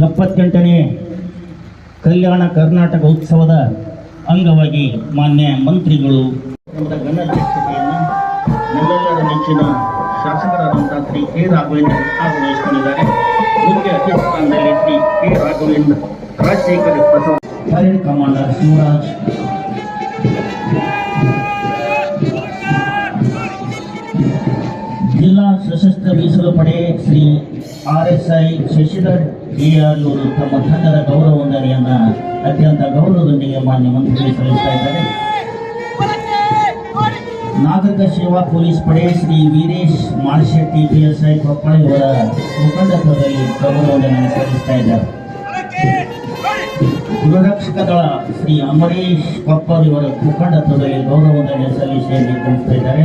ಎಪ್ಪತ್ತೆಂಟನೇ ಕಲ್ಯಾಣ ಕರ್ನಾಟಕ ಉತ್ಸವದ ಅಂಗವಾಗಿ ಮಾನ್ಯ ಮಂತ್ರಿಗಳು ಗಣಾಧ್ಯಕ್ಷತೆಯನ್ನು ನಮ್ಮೆಲ್ಲರ ನೆಚ್ಚಿನ ಶಾಸಕರಾದಂತಹ ಶ್ರೀ ಕೆ. ರಾಘವೇಂದ್ರ ಆಗಮಿಸಿಕೊಂಡಿದ್ದಾರೆ. ಮುಖ್ಯ ಅತಿಥಿ Shri K. Raghavendra Rajashekhara Prasad. Parade commander Shivaraj. ಜಿಲ್ಲಾ ಸಶಸ್ತ್ರ ಮೀಸಲು ಪಡೆ Shri R S I Shashidhar AR ಇವರು ತಮ್ಮ ತಂಡದ ಗೌರವ ವಂದನೆಯನ್ನ ಅತ್ಯಂತ ಗೌರವದೊಂದಿಗೆ ಮಾನ್ಯ ಮಂತ್ರಿ ಸಲ್ಲಿಸ್ತಾ ಇದ್ದಾರೆ. ನಾಗರಿಕ ಸೇವಾ ಪೊಲೀಸ್ ಪಡೆ Shri Veeresh Malashetti P S I Koppal ಇವರ ಮುಖಂಡತ್ವದಲ್ಲಿ ಗೌರವವನ್ನು ಸಲ್ಲಿಸ್ತಾ ಇದ್ದಾರೆ. ಗೃಹರಕ್ಷಕ ದಳ ಶ್ರೀ ಅಮರೇಶ್ ಕೊಪ್ಪರ್ ಇವರ ಮುಖಂಡತ್ವದಲ್ಲಿ ಗೌರವವನ್ನು ಸಲ್ಲಿಸಿ ಸಲ್ಲಿಸಿ ತಿಳಿಸ್ತಾ ಇದ್ದಾರೆ.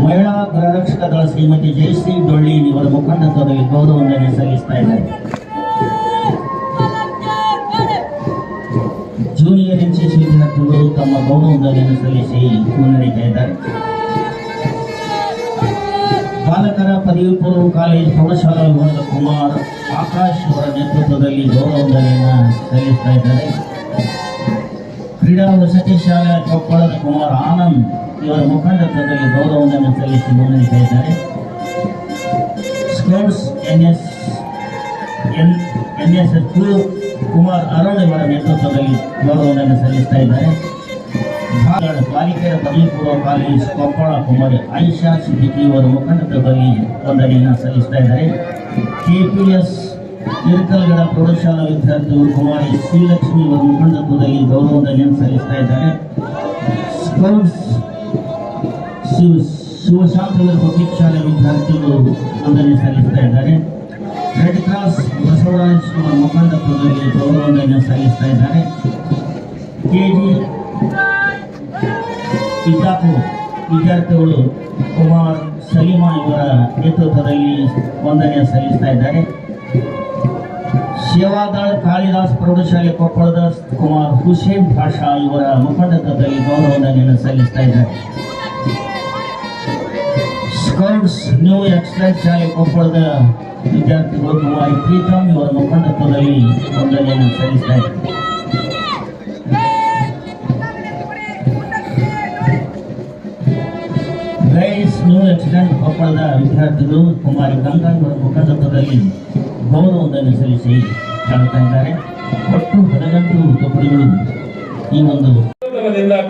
ಮಹಿಳಾ ಗೃಹರಕ್ಷಕ ದಳ ಶ್ರೀಮತಿ ಜಯಶ್ರೀ ಡೊಳ್ಳಿ ಇವರ ಮುಖಂಡತ್ವದಲ್ಲಿ ಗೌರವ ವಂದನೆ ಸಲ್ಲಿಸ್ತಾ ಇದ್ದಾರೆ. ಜೂನಿಯರ್ ಎನ್ ಸಿ ಸಿ ವಿದ್ಯಾರ್ಥಿಗಳು ತಮ್ಮ ಗೌರವ ವಂದನೆಯನ್ನು ಸಲ್ಲಿಸಿ ಮುನ್ನಡೆಯುತ್ತಾ ಇದ್ದಾರೆ. ಬಾಲಕರ ಪದವಿ ಪೂರ್ವ ಕಾಲೇಜ್ ಪ್ರೌಢಶಾಲಾ ವಿಭಾಗದ ಕುಮಾರ್ ಆಕಾಶ್ ಅವರ ನೇತೃತ್ವದಲ್ಲಿ ಗೌರವ ವಂದನೆಯನ್ನು ಸಲ್ಲಿಸ್ತಾ ಇದ್ದಾರೆ. ಕ್ರೀಡಾ ವಸತಿ ಶಾಲೆಯ ಕೊಪ್ಪಳದ ಕುಮಾರ್ ಆನಂದ್ ಇವರ ಮುಖಂಡತ್ವದಲ್ಲಿ ಗೌರವವನ್ನು ಸಲ್ಲಿಸಿ ಮುನ್ನಡೆಯುತ್ತಾ ಇದ್ದಾರೆ scouts N S N N S S Kumar Arun ಇವರ ನೇತೃತ್ವದಲ್ಲಿ ಗೌರವವನ್ನು ಸಲ್ಲಿಸ್ತಾ ಇದ್ದಾರೆ. ಪಾಲಿಕೆಯ ಪದವಿ ಪೂರ್ವ ಕುಮಾರ್ ಕೊಪ್ಪಳ ಕುಮಾರಿ ಆಯಿಷಾ ಸಿದ್ದಿಕಿ ಇವರ ಮುಖಂಡತ್ವದಲ್ಲಿ ವಂದನೆಯನ್ನು ಸಲ್ಲಿಸ್ತಾ ಇದ್ದಾರೆ. ಕೆಪಿಎಸ್ ಇರ್ಕಲ್ಗಡ ಪ್ರೌಢಶಾಲಾ ವಿದ್ಯಾರ್ಥಿಗಳು ಕುಮಾರಿ ಶ್ರೀಲಕ್ಷ್ಮಿ ಅವರ ಮುಖಂಡತ್ವದಲ್ಲಿ ಗೌರವ ವಂದನೆಯನ್ನು ಸಲ್ಲಿಸ್ತಾ ಇದ್ದಾರೆ. ಸ್ಕೌಟ್ಸ್ ಶಿವ ಶಿವಶಾಂತವರ ಪಬ್ಲಿಕ್ ಶಾಲೆ ವಿದ್ಯಾರ್ಥಿಗಳು ವಂದನೆ ಸಲ್ಲಿಸ್ತಾ ಇದ್ದಾರೆ. ರೆಡ್ ಕ್ರಾಸ್ ಬಸವರಾಜ್ ಅವರ ಮುಖಂಡತ್ವದಲ್ಲಿ ಗೌರವ ವಂದನೆ ಸಲ್ಲಿಸ್ತಾ ಇದ್ದಾರೆ. ಕೆಜಿ ಇದ್ದಾಪು ವಿದ್ಯಾರ್ಥಿಗಳು ಕುಮಾರ್ ಸಲೀಮಾ ಇವರ ನೇತೃತ್ವದಲ್ಲಿ ವಂದನೆ ಸಲ್ಲಿಸ್ತಾ ಇದ್ದಾರೆ. ಸೇವಾದಳ ಕಾಳಿದಾಸ್ ಪ್ರೌಢಶಾಲೆ ಕೊಪ್ಪಳದ ಕುಮಾರ್ ಹುಸೇನ್ ಭಾಷಾ ಇವರ ಮುಖಂಡತ್ವದಲ್ಲಿ ಗೌರವವನ್ನು ಸಲ್ಲಿಸ್ತಾ ಇದ್ದಾರೆ. ಸ್ಕೌಟ್ಸ್ ನ್ಯೂ ಎಕ್ಸ್ಪ್ರೆಸ್ ಶಾಲೆ ಕೊಪ್ಪಳದ ವಿದ್ಯಾರ್ಥಿಗಳು ಕುಮಾರಿ ಪ್ರೀತಮ್ ಇವರ ಮುಖಂಡತ್ವದಲ್ಲಿ ವಂದನೆಯನ್ನು ಸಲ್ಲಿಸ್ತಾ ಇದ್ದಾರೆ. ನ್ಯೂ ಎಕ್ಸಿಡೆಂಟ್ ಕೊಪ್ಪಳದ ವಿದ್ಯಾರ್ಥಿಗಳು ಕುಮಾರಿ ಗಂಗಾ ಇವರ ಮುಖಂಡತ್ವದಲ್ಲಿ ಗೌರವ ವಂದನೆ ಸಲ್ಲಿಸಿ ಕಾಣ್ತಾ ಇದ್ದಾರೆ. ಒಟ್ಟು ಹದಿನೆಂಟು ತುಕಡಿಗಳು ಈ ಒಂದು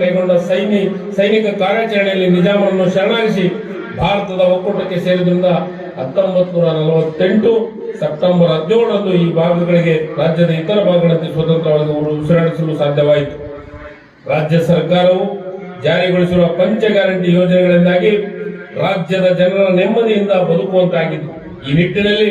ಕೈಗೊಂಡ ಸೈನಿ, ಸೈನಿಕ ಕಾರ್ಯಾಚರಣೆಯಲ್ಲಿ ನಿಜಾಮನ್ನು ಶರಣಾಗಿಸಿ ಭಾರತದ ಒಕ್ಕೂಟಕ್ಕೆ ಸೇರಿದ್ರಿಂದ ಹತ್ತೊಂಬತ್ತು ನೂರ ನಲವತ್ತೆಂಟು ಸೆಪ್ಟೆಂಬರ್ ಹದಿನೇಳರಂದು ಈ ಭಾಗಗಳಿಗೆ ರಾಜ್ಯದ ಇತರ ಭಾಗಗಳಂತೆ ಸ್ವತಂತ್ರವಾಗಿ ಉಸಿರಾಡಿಸಲು ಸಾಧ್ಯವಾಯಿತು. ರಾಜ್ಯ ಸರ್ಕಾರವು ಜಾರಿಗೊಳಿಸಿರುವ ಪಂಚ ಗ್ಯಾರಂಟಿ ಯೋಜನೆಗಳಿಂದಾಗಿ ರಾಜ್ಯದ ಜನರ ನೆಮ್ಮದಿಯಿಂದ ಬದುಕುವಂತಾಗಿತ್ತು ಈ ನಿಟ್ಟಿನಲ್ಲಿ